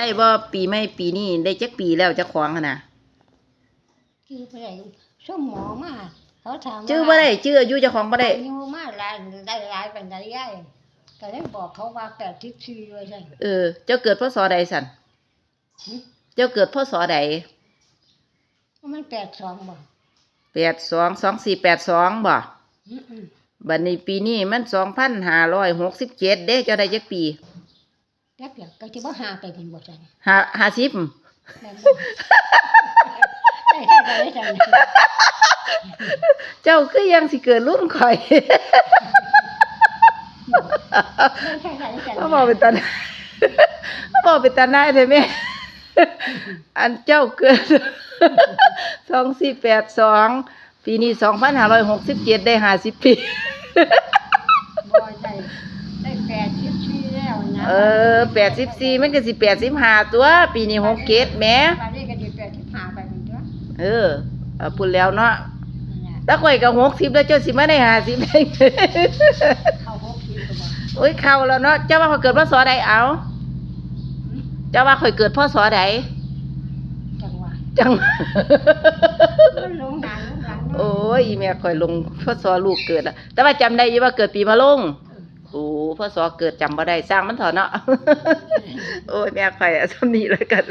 ได้บ่ปีใหม่ปีนี้ได้จักปีแล้วเจะของหั่นน่ะคือไปได้ส้มหมอมาเขาถามว่าชื่อบ่ได้ชื่ออายุเจ้าของบ่ได้ อายุมาหลายได้หลายปานใดยายก็เลยบอกเขาว่า84ว่าซั่นเออ เจ้าเกิดพศใดสั่นหึ เจ้าเกิดพศใดมัน82บ่แปดสองสองสี่แปดสองบ่อืออือบัดนี้ปีนี้มันสองพันห้าร้อยหกสิบเจ็ดเด้เจ้าได้จักปี จักเดี๋ยวก็สิบ่หาไปเป็นบ่ซั่นห้าห้าสิบแม่นบ่ได้ได้ได้ซั่นเจ้าคือยังสิเกิดรุ่นข่อยได้ได้ได้ซั่นมาบอกเป็นตามาบอกเป็นตาหน้ายเลยแม่อันเจ้าเกิดสองสี่แปดสองปีนี้สองพันห้าร้อยหกสิบเจ็ดได้ห้าสิบปี บ่ได้ได้84แล้ว นะเออแปดสิบสี่มันก็สิแปดสิบห้าตัว ปีนี้หกเกตแหม่บัดนี้ก็สิ85ไปเป็นตัวเออเอาพูดแล้วเนาะนั่นน่ะถ้าข่อยก็หกสิบแล้วเจ้าสิมาได้ห้าสิบได้ไงเข้า60ก็บ่โอ้ยเข้าแล้วเนาะเจ้าว่าข่อยเกิดพศใดเอา เจ้าว่าข่อยเกิดพศใดจังหวะจัง มันลงหนาลงหลังโอ้ยอีแม่ข่อยลงพศลูกเกิดอะแต่ว่าจำได้อยู่ว่าเกิดปีมะลง โอ้พศเกิดจำบ่ได้สร้างมันเถอะเนาะ โอ้ยแม่ข่อยอะสำนีแล้วกัน